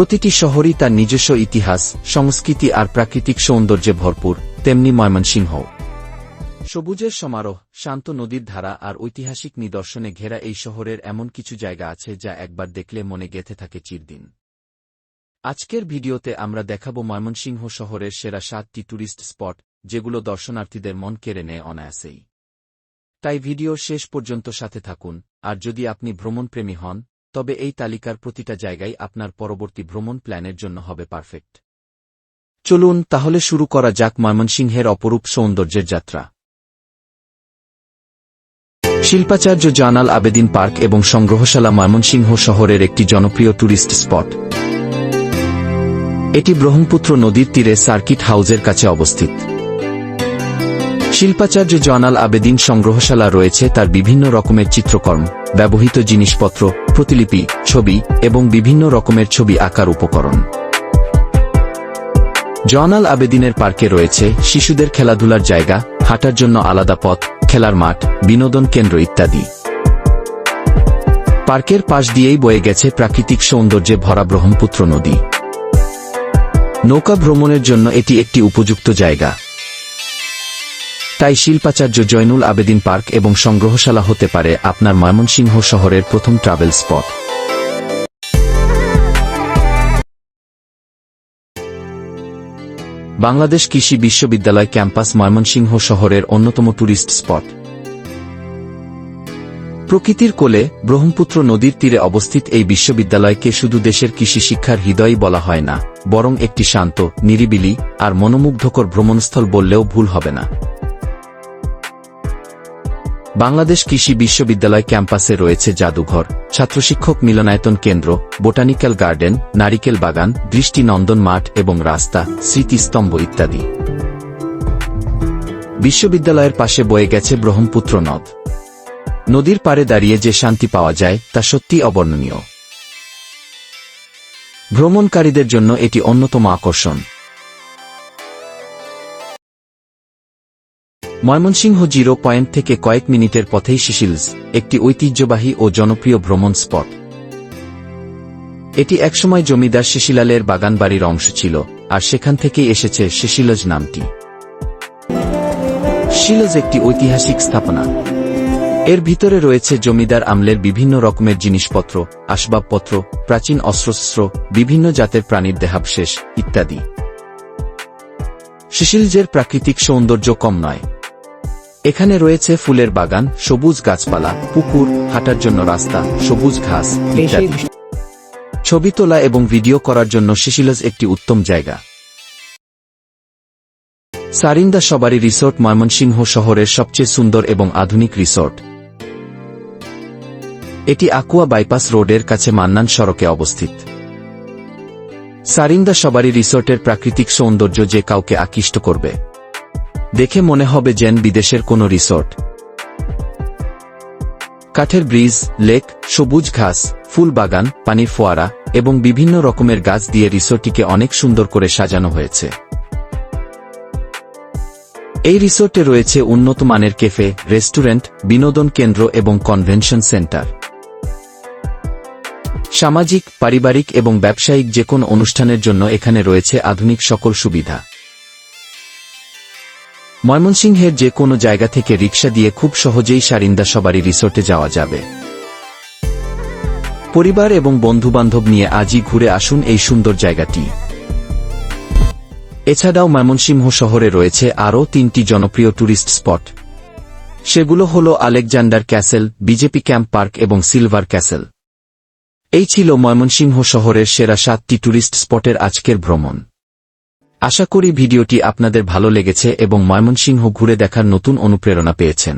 প্রতিটি শহরই তার নিজস্ব ইতিহাস, সংস্কৃতি আর প্রাকৃতিক সৌন্দর্যে ভরপুর, তেমনি ময়মনসিংহ। সবুজের সমারোহ, শান্ত নদীর ধারা আর ঐতিহাসিক নিদর্শনে ঘেরা এই শহরের এমন কিছু জায়গা আছে যা একবার দেখলে মনে গেঁথে থাকে চিরদিন। আজকের ভিডিওতে আমরা দেখাব ময়মনসিংহ শহরের সেরা সাতটি ট্যুরিস্ট স্পট, যেগুলো দর্শনার্থীদের মন কেড়ে নেয় অনায়াসেই। তাই ভিডিও শেষ পর্যন্ত সাথে থাকুন, আর যদি আপনি ভ্রমণপ্রেমী হন তবে এই তালিকার প্রতিটা জায়গায় আপনার পরবর্তী ভ্রমণ প্ল্যানের জন্য হবে পারফেক্ট। চলুন তাহলে শুরু করা যাক ময়মনসিংহের অপরূপ সৌন্দর্যের যাত্রা। শিল্পাচার্য জানাল আবেদিন পার্ক এবং সংগ্রহশালা ময়মনসিংহ শহরের একটি জনপ্রিয় ট্যুরিস্ট স্পট। এটি ব্রহ্মপুত্র নদীর তীরে সার্কিট হাউজের কাছে অবস্থিত। শিল্পাচার্য জয়নাল আবেদিন সংগ্রহশালা রয়েছে তার বিভিন্ন রকমের চিত্রকর্ম, ব্যবহৃত জিনিসপত্র, প্রতিলিপি, ছবি এবং বিভিন্ন রকমের ছবি আঁকার উপকরণ। জয়নাল আবেদিনের পার্কে রয়েছে শিশুদের খেলাধুলার জায়গা, হাঁটার জন্য আলাদা পথ, খেলার মাঠ, বিনোদন কেন্দ্র ইত্যাদি। পার্কের পাশ দিয়েই বয়ে গেছে প্রাকৃতিক সৌন্দর্যে ভরা ব্রহ্মপুত্র নদী। নৌকা ভ্রমণের জন্য এটি একটি উপযুক্ত জায়গা। তাই শিল্পাচার্য জয়নুল আবেদিন পার্ক এবং সংগ্রহশালা হতে পারে আপনার ময়মনসিংহ শহরের প্রথম ট্রাভেল স্পট বাংলাদেশ কৃষি বিশ্ববিদ্যালয় ক্যাম্পাস ময়মনসিংহ শহরের অন্যতম ট্যুরিস্ট স্পট প্রকৃতির কোলে ব্রহ্মপুত্র নদীর তীরে অবস্থিত এই বিশ্ববিদ্যালয়কে শুধু দেশের কৃষি শিক্ষার হৃদয়ই বলা হয় না, বরং একটি শান্ত, নিরিবিলি আর মনোমুগ্ধকর ভ্রমণস্থল বললেও ভুল হবে না। বাংলাদেশ কৃষি বিশ্ববিদ্যালয় ক্যাম্পাসে রয়েছে জাদুঘর, ছাত্রশিক্ষক মিলনায়তন কেন্দ্র, বোটানিক্যাল গার্ডেন, নারিকেল বাগান দৃষ্টি নন্দন মাঠ এবং রাস্তা, স্মৃতিস্তম্ভ ইত্যাদি। বিশ্ববিদ্যালয়ের পাশে বয়ে গেছে ব্রহ্মপুত্র নদ। নদীর পাড়ে দাঁড়িয়ে যে শান্তি পাওয়া যায়, তা সত্যি অবর্ণনীয়। ভ্রমণকারীদের জন্য এটি অন্যতম আকর্ষণ। ময়মনসিংহ জিরো পয়েন্ট থেকে কয়েক মিনিটের পথেই শিশিলস একটি ঐতিহ্যবাহী ও জনপ্রিয় ভ্রমণ স্পট। এটি একসময় জমিদার শিশিলালের বাগানবাড়ির অংশ ছিল, আর সেখান থেকেই এসেছে শিশিলজ নামটি। শিলজ একটি ঐতিহাসিক স্থাপনা। এর ভিতরে রয়েছে জমিদার আমলের বিভিন্ন রকমের জিনিসপত্র, আসবাবপত্র, প্রাচীন অস্ত্রশস্ত্র, বিভিন্ন জাতের প্রাণীর দেহাবশেষ, ইত্যাদি। শিশিলজের প্রাকৃতিক সৌন্দর্য কম নয়। এখানে রয়েছে ফুলের বাগান সবুজ গাছপালা পুকুর হাঁটার জন্য রাস্তা সবুজ ঘাস ইত্যাদি। ছবি তোলা এবং ভিডিও করার জন্য শিশিলজ একটি উত্তম জায়গা। সারিন্দা সবারি রিসোর্ট ময়মনসিংহ শহরের সবচেয়ে সুন্দর এবং আধুনিক রিসোর্ট। এটি আকুয়া বাইপাস রোডের কাছে মান্নান সড়কে অবস্থিত। সারিন্দা সবারি রিসোর্টের প্রাকৃতিক সৌন্দর্য যে কাউকে আকৃষ্ট করবে। দেখে মনে হবে যেন বিদেশের কোনো রিসোর্ট। কাঠের ব্রিজ, লেক, সবুজ ঘাস, ফুল বাগান, পানির ফোয়ারা এবং বিভিন্ন রকমের গাছ দিয়ে রিসোর্টটিকে অনেক সুন্দর করে সাজানো হয়েছে। এই রিসোর্টে রয়েছে উন্নত মানের কেফে রেস্টুরেন্ট, বিনোদন কেন্দ্র এবং কনভেনশন সেন্টার। সামাজিক, পারিবারিক এবং ব্যবসায়িক যে কোনো অনুষ্ঠানের জন্য এখানে রয়েছে আধুনিক সকল সুবিধা। ময়মনসিংহের যে কোনো জায়গা থেকে রিক্সা দিয়ে খুব সহজেই সারিন্দা সবারই রিসোর্টে যাওয়া যাবে। পরিবার এবং বন্ধুবান্ধব নিয়ে আজই ঘুরে আসুন এই সুন্দর জায়গাটি। এছাড়াও ময়মনসিংহ শহরে রয়েছে আরও তিনটি জনপ্রিয় ট্যুরিস্ট স্পট। সেগুলো হল Alexander castle, BJP camp park এবং সিলভার ক্যাসেল। এই ছিল ময়মনসিংহ শহরের সেরা সাতটি ট্যুরিস্ট স্পটের আজকের ভ্রমণ। আশা করি ভিডিওটি আপনাদের ভালো লেগেছে এবং ময়মনসিংহ ঘুরে দেখার নতুন অনুপ্রেরণা পেয়েছেন।